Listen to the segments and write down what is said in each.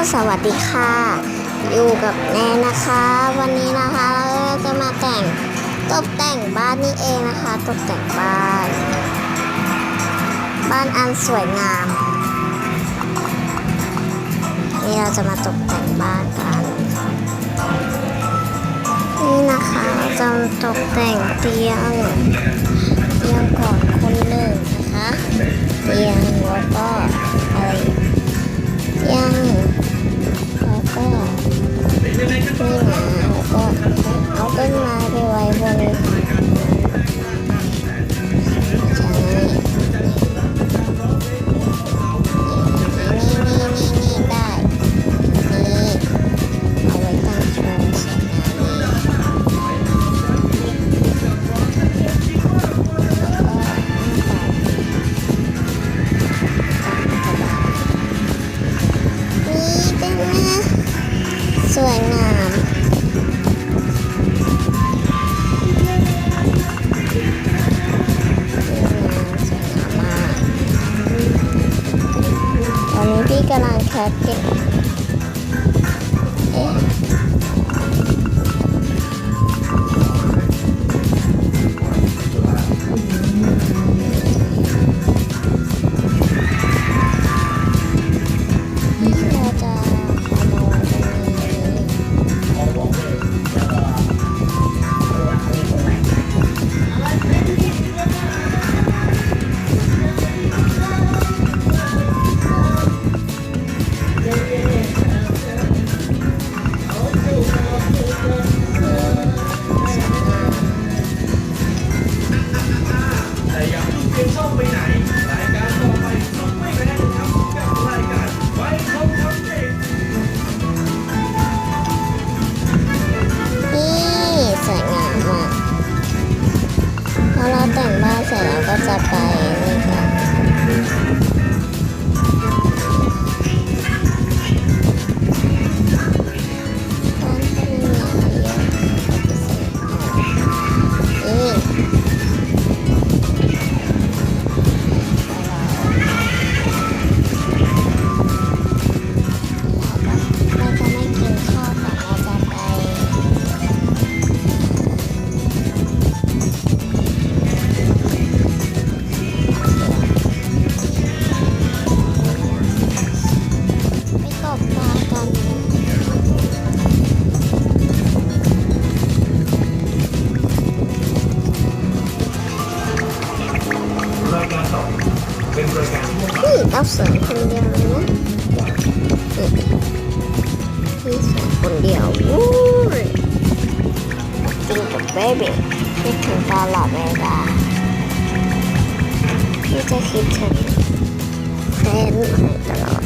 สวัสดีค่ะ อยู่กับแนนนะคะ วันนี้นะคะเราจะมาแต่งตกแต่งบ้านนี่เองนะคะ ตกแต่งบ้าน บ้านอันสวยงาม นี่เราจะมาตกแต่งบ้านกัน นี่นะคะเราจะตกแต่งเตียงเตียงก่อนคนหนึ่งนะคะ เตียงแล้วก็อะไรเตียง นี่นะแล้วก็เอาต้นไม้ไปไว้บน ka. Eh. 拜拜。 สวยคนเดียวเลยนะนี่นี่สวยคนเดียววู้ยจริงกับเบบี้คิดถึงตลอดเวลาพี่จะคิดถึงแฟนใหม่ตลอด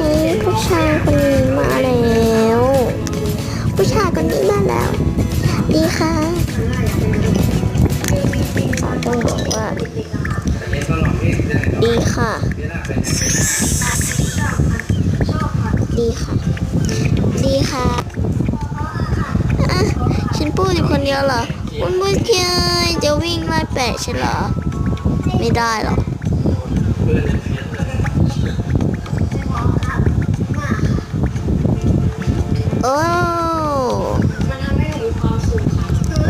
นี่ผู้ชายคนนี้มาแล้ว ผู้ชายคนนี้มาแล้ว ดีค่ะ ดีค่ะ ดีค่ะ ดีค่ะอะฉันพูดอยู่คนเดียวเหรอคุณผู้ชายจะวิ่งไล่แปะฉันเหรอ ไม่ได้หรอกโอ้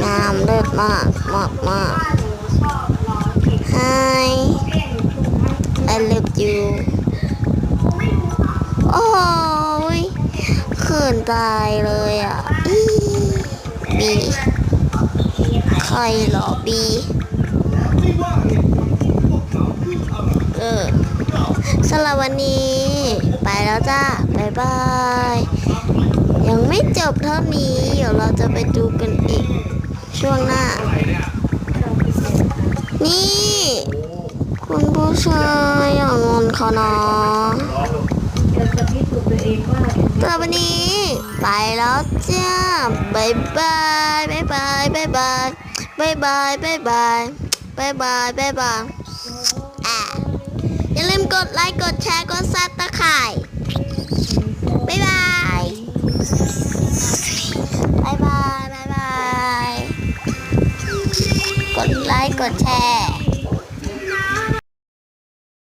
งามเลิศมากมากมาก I love you โอ้ยเขินตายเลยอะบีใครเหรอบีเออสำหรับวันนี้ ไปแล้วจ้าบายบาย ยังไม่จบเท่านี้ เดี๋ยวเราจะไปดูกันอีก ช่วงหน้า นี่ คุณผู้ชายอย่างงอนเขานะแต่วันนี้ ไปแล้วจ้าบายบายบายบายบายบายบายบายบายบายบายบายบายบายอะอย่าลืมกดไลค์กดแชร์กดซับตะไคร่บายบายบายบายบายบายกดไลค์กดแชร์